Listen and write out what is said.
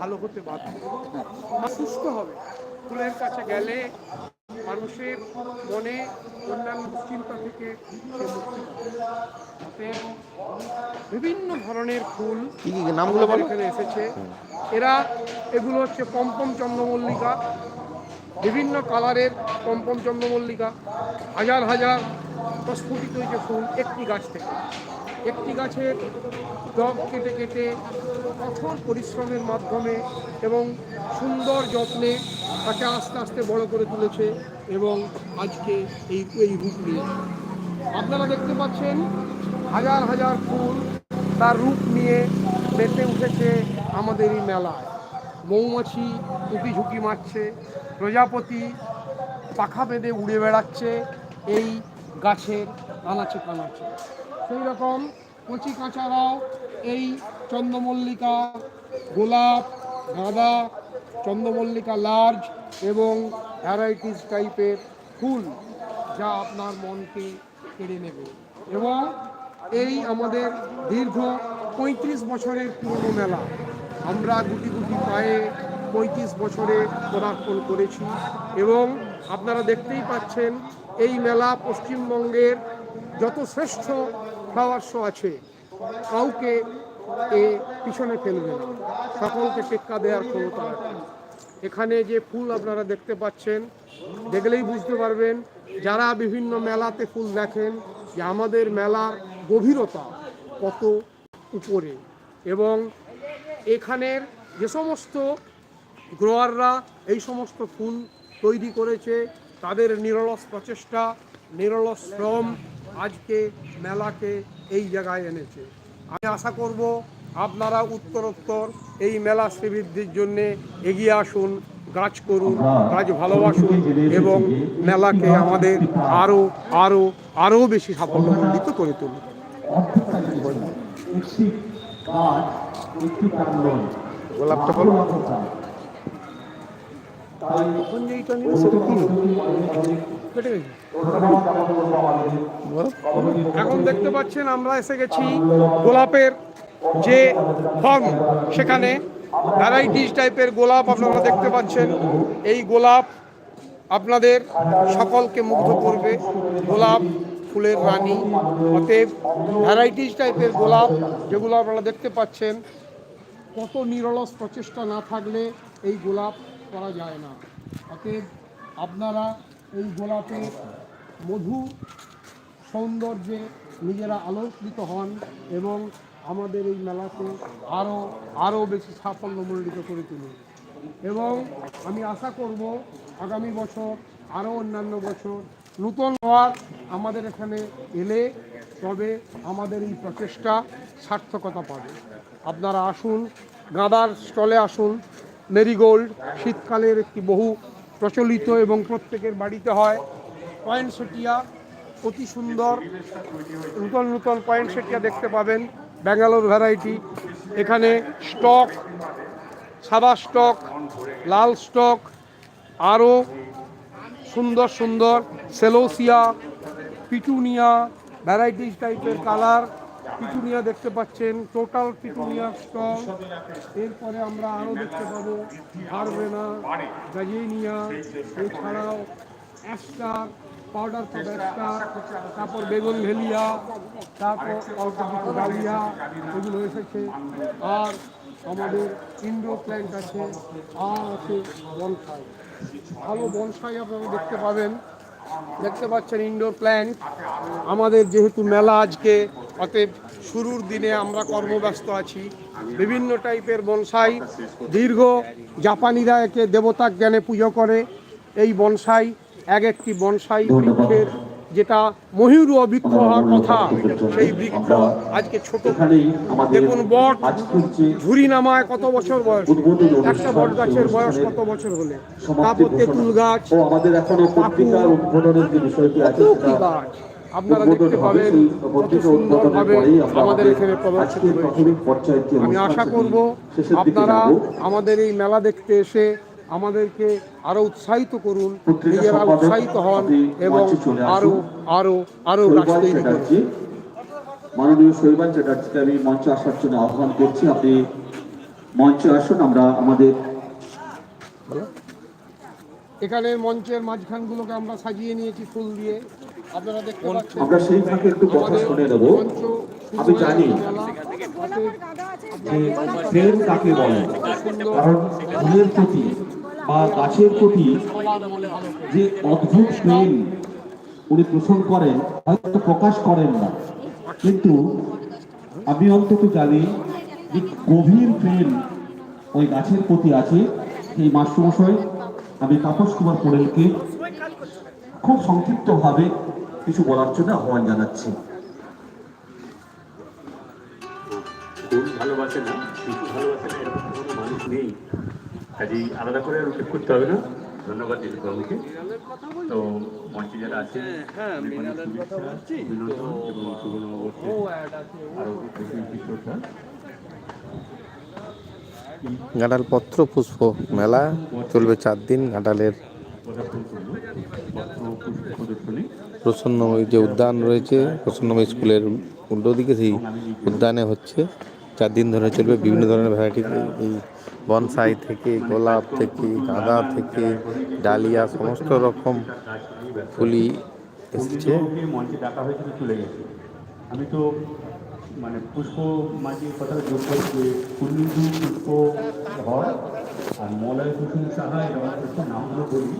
ভালো হতে বাধ্য। সুস্থ হবে। ফুলের কাছে গেলে মানুষের মনে অন্যান্য চিন্তা থেকে বিভিন্ন ধরনের ফুল নামগুলো এখানে এসেছে। এরা এগুলো হচ্ছে পম্পম চন্দ্রমল্লিকা। বিভিন্ন কালারের পম্পম চন্দ্রমল্লিকা। হাজার হাজার প্রস্ফুটিত যে ফুল, একটি গাছ থেকে। একটি গাছের ডগ কেটে কেটে কঠোর পরিশ্রমের মাধ্যমে এবং সুন্দর যত্নে তাকে আস্তে আস্তে বড় করে তুলেছে এবং আজকে এই এই রূপ নিয়েছে আপনারা দেখতে পাচ্ছেন, হাজার হাজার ফুল তার রূপ নিয়ে মেতে উঠেছে আমাদের এই মেলায়। মৌমাছি উঁকি ঝুঁকি মারছে, প্রজাপতি পাখা বেঁধে উড়ে বেড়াচ্ছে, এই গাছের কানাচে কানাচে। সেই রকম কচি কাঁচারাও এই চন্দ্রমল্লিকা, গোলাপ, গাঁদা, চন্দ্রমল্লিকা লার্জ এবং ভ্যারাইটিস টাইপের ফুল যা আপনার মনকে কেড়ে নেবে। এবং এই আমাদের দীর্ঘ পঁয়ত্রিশ বছরের পুরনো মেলা। আমরা গুটি গুটি পায়ে পঁয়ত্রিশ বছরে পদার্পণ করেছি এবং আপনারা দেখতেই পাচ্ছেন, এই মেলা পশ্চিমবঙ্গের যত শ্রেষ্ঠ ফ্লাওয়ার শো আছে, কাউকে এ পিছনে ফেলবে না। সকলকে টেক্কা দেওয়ার ক্ষমতা এখানে যে ফুল আপনারা দেখতে পাচ্ছেন, দেখলেই বুঝতে পারবেন, যারা বিভিন্ন মেলাতে ফুল দেখেন, যে আমাদের মেলার গভীরতা কত উপরে। এবং এখানের যে সমস্ত গ্রোয়াররা এই সমস্ত ফুল তৈরি করেছে তাদের নিরলস প্রচেষ্টা নিরলস শ্রম আজকে মেলাকে এই জায়গায় এনেছে। আমি আশা করব আপনারা উত্তরোত্তর এই মেলা শ্রীবৃদ্ধির জন্যে এগিয়ে আসুন কাজ করুন কাজ ভালোবাসুন এবং মেলাকে আমাদের আরও আরও আরও বেশি সাফল্যমণ্ডিত করে তুলুন। গোলাপটা বলো। এখন দেখতে পাচ্ছেন আমরা এসে গেছি গোলাপের যে ফর্ম সেখানে ভ্যারাইটিস টাইপের গোলাপ আপনারা দেখতে পাচ্ছেন। এই গোলাপ আপনাদের সকলকে মুগ্ধ করবে। গোলাপ, ফুলের রানী, অতএব ভ্যারাইটিস টাইপের গোলাপ যেগুলো আপনারা দেখতে পাচ্ছেন, কত নিরলস প্রচেষ্টা না থাকলে এই গোলাপ করা যায় না। অতএব আপনারা এই গোলাপের মধু সৌন্দর্যে নিজেরা আলোকিত হন এবং আমাদের এই মেলাকে আরও আরও বেশি সাফল্যমণ্ডিত করে তুলুন। এবং আমি আশা করব আগামী বছর আরও অন্যান্য বছর নূতন হওয়ার আমাদের এখানে এলে তবে আমাদের এই প্রচেষ্টা সার্থকতা পাবে। আপনারা আসুন, গাঁদার স্টলে আসুন মেরিগোল্ড শীতকালের একটি বহু প্রচলিত এবং প্রত্যেকের বাড়িতে হয়। পয়েন্টসেটিয়া অতি সুন্দর। নূতন নূতন পয়েন্টসেটিয়া দেখতে পাবেন। ব্যাঙ্গালোর ভ্যারাইটি এখানে স্টক, সাদা স্টক, লাল স্টক, আরও সুন্দর সুন্দর। সেলোসিয়া, পিটুনিয়া ভ্যারাইটিস টাইপের কালার পিটুনিয়া দেখতে পাচ্ছেন টোটাল পিটুনিয়া স্টক এরপরে আমরা আরও দেখতে পাবো হারবেনা গাজিনিয়া এছাড়াও অ্যাস্টার পাউডার ফর অ্যাস্টার তারপর বেগুন ভেলিয়া, তারপর ডালিয়া, এগুলো এসেছে। আর আমাদের ইন্ডোর প্ল্যান্ট আছে, আর আছে বনসাই ভালো বনসাই আপনারা দেখতে পাবেন। দেখতে পাচ্ছেন ইনডোর প্ল্যান্ট আমাদের যেহেতু মেলা আজকে অতএব শুরুর দিনে আমরা কর্মব্যস্ত আছি। বিভিন্ন টাইপের বনসাই দীর্ঘ জাপানিরা একে দেবতা জ্ঞানে পুজো করে। এই বনসাই এক একটি বনসাই বৃক্ষের যেটা ময়ূর বৃক্ষ হওয়ার কথা সেই বৃক্ষ আজকে ছোট। দেখুন বট ঝুরি নামায় কত বছর বয়স? একটা বট গাছের বয়স কত বছর হলে? তারপর। তেঁতুল গাছ আমাদের এখনও গাছ। আপনারা দেখতে পাবেন কত সুন্দরভাবে আমাদের এখানে প্রদর্শিত হয়েছে। আমি আশা করব আপনারা আমাদের এই মেলা দেখতে এসে আমাদেরকে আরও উৎসাহিত করুন নিজেরা উৎসাহিত হন এবং। আরও আরও আরও গাছ শৈবাল তৈরি করুন। মাননীয় শৈবাল চ্যাটার্জিকে আমি মঞ্চে আসার জন্য আহ্বান করছি। আপনি মঞ্চে আসুন আমরা আমাদের এখানে মঞ্চের মাঝখানগুলোকে আমরা সাজিয়ে নিয়েছি ফুল দিয়ে। আমরা সেই ফাঁকে একটু কথা শুনে নেব আমি জানি যে প্রেম কাকে বলে কারণ ফুলের প্রতি বা গাছের প্রতি যে অদ্ভুত প্রেম উনি পোষণ করেন হয়তো প্রকাশ করেন না কিন্তু আমি অন্তত জানি যে গভীর প্রেম ওই গাছের প্রতি আছে এই মাস্টারমশাই আমি তাপস কুমার পোড়েলকে খুব সংক্ষিপ্তভাবে কিছু বলার জন্য আহ্বান জানাচ্ছি। ফুল ভালোবাসে না? শিশু ভালোবাসে না? এরকম কোনো মানুষ নেই। কাজেই আলাদা করে আর উল্লেখ করতে হবে না। ধন্যবাদ দিলীপ তো মঞ্চে যারা আছে অনেক অনেক শুভেচ্ছা, অভিনন্দন এবং শুভ নববর্ষে আরও বেশি বেশি শ্রদ্ধা ঘাটাল পত্র পুষ্প মেলা চলবে চার দিন ঘাটালের প্রদর্শন করব পত্র পুষ্প প্রদর্শনী প্রসন্নময় যে উদ্যান রয়েছে প্রসন্নময় স্কুলের উল্টো দিকে সেই উদ্যানে হচ্ছে। চার দিন ধরে চলবে, বিভিন্ন ধরনের ভ্যারাইটি এই বনসাই থেকে, গোলাপ থেকে, গাঁদা থেকে, ডালিয়া, সমস্ত রকম ফুলই এসেছে। আমি তো মানে পুষ্প মাঝির কথাটা যোগ করি যে কুন্দিন্দু পুষ্প ঘর আর মলয় কুসুম সাহা এরকম নামগুলো বলি।